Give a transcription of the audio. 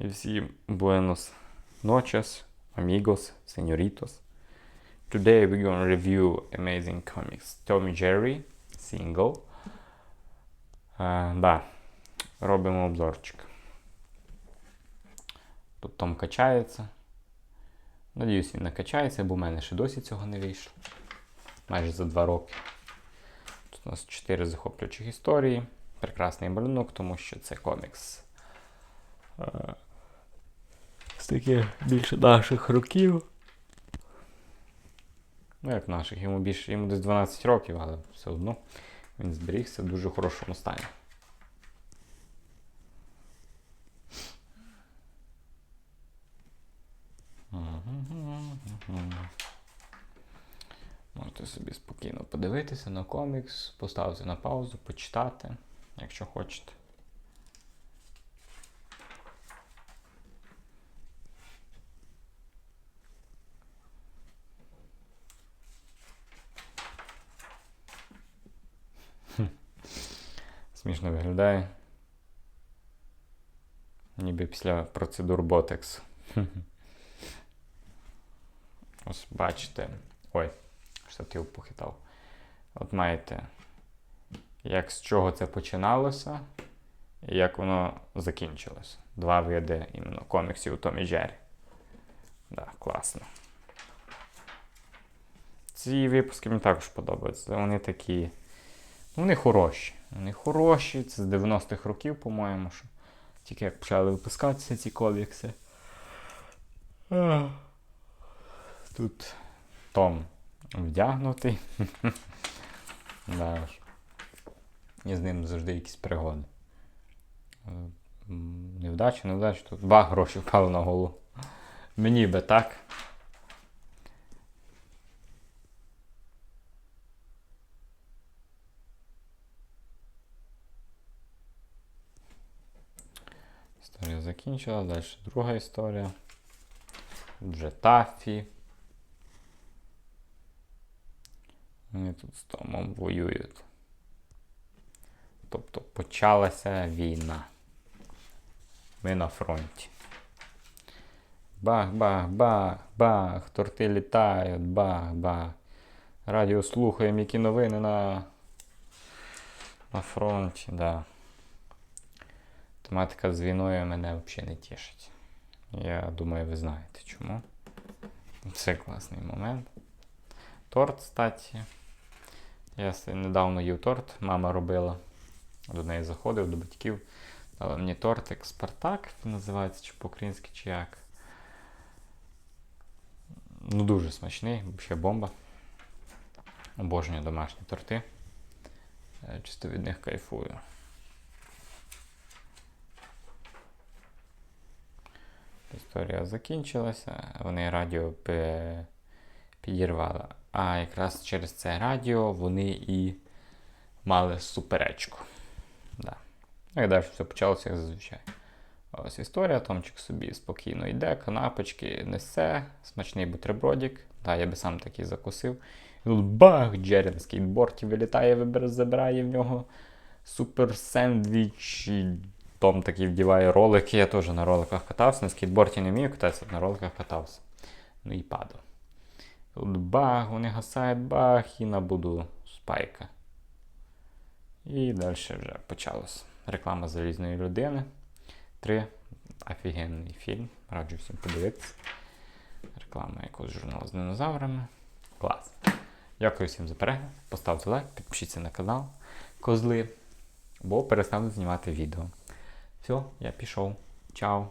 І всім buenos noches, amigos, señoritos. Today we're gonna review amazing comics. Tom і Jerry, single. Е, да, робимо обзорчик. Тут Том качається. Надіюсь, він не качається, бо в мене ще досі цього не вийшло. Майже за два роки. Тут у нас чотири захоплюючих історії. Прекрасний малюнок, тому що це комікс. Е, таких більше наших років. Ну, як наших, йому більше, йому десь 12 років, але все одно він зберігся в дуже хорошому стані. Можете собі спокійно подивитися на комікс, поставити на паузу, почитати, якщо хочете. Смішно виглядає. Ніби після процедур ботексу. Ось бачите. Ой, штатив похитав. От маєте, як з чого це починалося, і як воно закінчилося. Два види іменно коміксів у Томі Джері. Да, класно. Ці випуски мені також подобаються. Вони такі. Вони хороші. Вони хороші. Це з 90-х років, по-моєму, що тільки як почали випускатися ці комікси. Тут Том вдягнутий. да. І з ним завжди якісь пригоди. Невдача, невдача. Тут два гроші впали на голову. Мені би так. Закінчила, далі друга історія. Джетафі. Вони тут з Томом воюють. Тобто почалася війна. Ми на фронті. Бах, бах, бах, бах, торти літають, бах, бах. Радіо слухаємо, які новини на, на фронті, да. Тематика з війною мене взагалі не тішить. Я думаю, ви знаєте чому. Це класний момент. Торт, кстати. Я недавно їв торт, мама робила. До неї заходив, до батьків. Дала мені тортик Спартак, він називається, чи по-українськи, чи як. Ну, дуже смачний, взагалі бомба. Обожнюю домашні торти. Е, Чисто від них кайфую. Історія закінчилася, вони радіо підірвали. А якраз через це радіо вони і мали суперечку. Да. Ну і далі все почалося як зазвичай. Ось історія, Томчик собі спокійно йде, канапочки несе, смачний бутербродик. Да, я би сам такий закусив. І тут бах! Джері на скейтборді вилітає, забирає в нього супер сендвіч. Том такий вдіває ролики. Я теж на роликах катався, на скейтборді не вмію кататися, на роликах катався. Ну і падав. Тут бах, вони гасають бах і набуду спайка. І далі вже почалось. Реклама залізної людини. Три. Офігенний фільм. Раджу всім подивитися. Реклама якогось журналу з динозаврами. Клас. Дякую всім за перегляд. Поставте лайк, підпишіться на канал Козли. Бо перестану знімати відео. Все, я пішов. Чао.